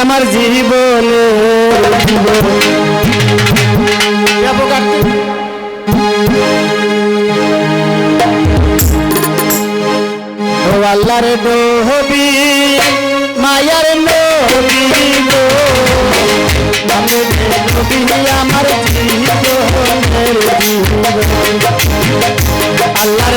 আমার জীবনে। আল্লাহর নবী মায়ার নবী গো। আমার জীবন। আল্লাহর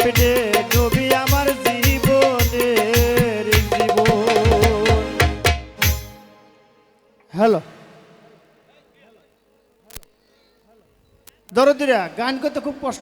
স্বপ্নে ডুবি আমার জীবনের দরদিরা গান করতে খুব কষ্ট